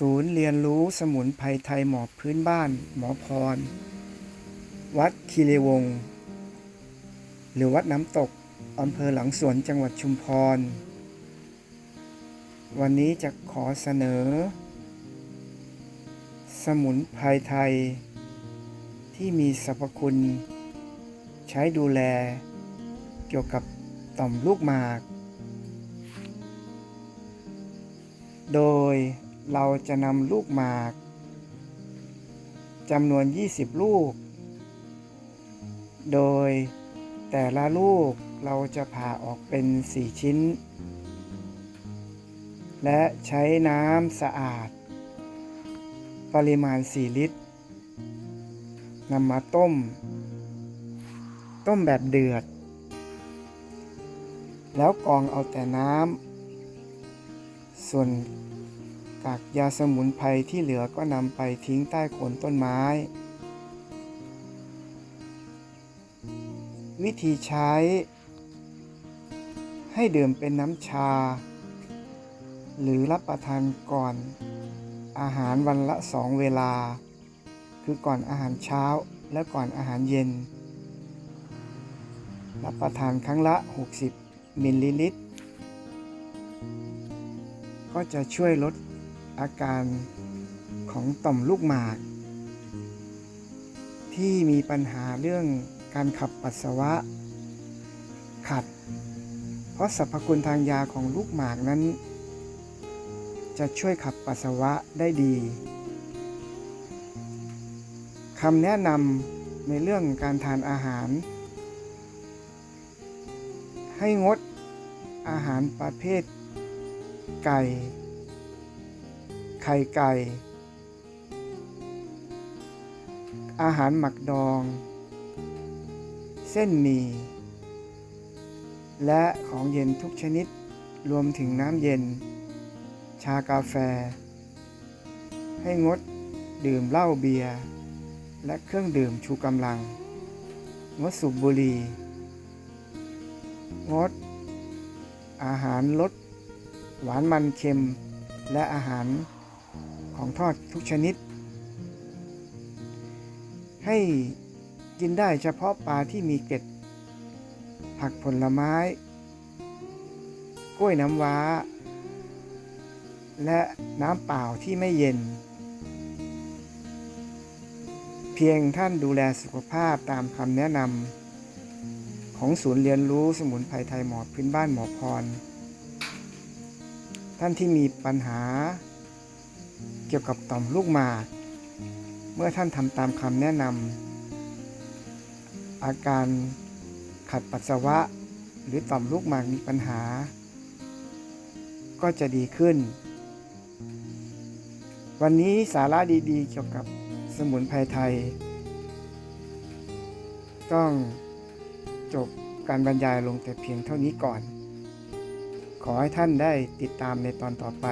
ศูนย์เรียนรู้สมุนไพรไทยหมอพื้นบ้าน หมอพร วัดคีรีวงศ์หรือวัดน้ำตกอำเภอหลังสวนจังหวัดชุมพร วันนี้จะขอเสนอ สมุนไพรไทย ที่มีสรรพคุณ ใช้ดูแล เกี่ยวกับต่อมลูกหมาก โดย เราจะนำลูกหมากจำนวน 20 ลูก โดยแต่ละลูกเราจะผ่าออกเป็น 4 ชิ้น และใช้น้ำสะอาด ปริมาณ 4 ลิตรนำมาต้ม ต้มแบบเดือด แล้วกรองเอาแต่น้ำส่วน กากยาสมุนไพรที่เหลือก็นำไปทิ้งใต้โคนต้นไม้ วิธีใช้ ให้ดื่มเป็นน้ำชา หรือรับประทานก่อน อาหารวันละสองเวลา คือก่อนอาหารเช้าและก่อนอาหารเย็น รับประทานครั้งละ 60 มิลลิลิตรก็จะช่วยลด อาการของต่อมลูกหมาก ที่มีปัญหาเรื่องการขับปัสสาวะ ขัด เพราะสรรพคุณทางยาของลูกหมากนั้น จะช่วยขับปัสสาวะได้ดีคำแนะนำในเรื่องการทานอาหาร ให้งดอาหารประเภทไก่ ไข่ไก่ อาหารหมักดอง เส้นหมี่ และของเย็นทุกชนิด รวมถึงน้ำเย็น ชากาแฟ ให้งดดื่มเหล้าเบียร์ และเครื่องดื่มชูกำลัง งดสูบบุหรี่ งด อาหารลดหวานมันเค็มและอาหาร ของทอดทุกชนิด ให้กินได้เฉพาะปลาที่มีเกล็ด ผักผลไม้ กล้วยน้ำว้า และน้ำเปล่าที่ไม่เย็น เพียงท่านดูแลสุขภาพตามคำแนะนำของศูนย์เรียนรู้สมุนไพรไทยหมอพื้นบ้านหมอพร ท่านที่มีปัญหา เกี่ยวกับต่อมลูกหมาก เมื่อท่านทำตามคำแนะนำอาการขัดปัสสาวะ หรือต่อมลูกหมากมีปัญหา ก็จะดีขึ้น วันนี้สาระดีๆ เกี่ยวกับสมุนไพรไทย ต้องจบการบรรยายลงแต่เพียงเท่านี้ก่อน ขอให้ท่านได้ติดตามในตอนต่อไป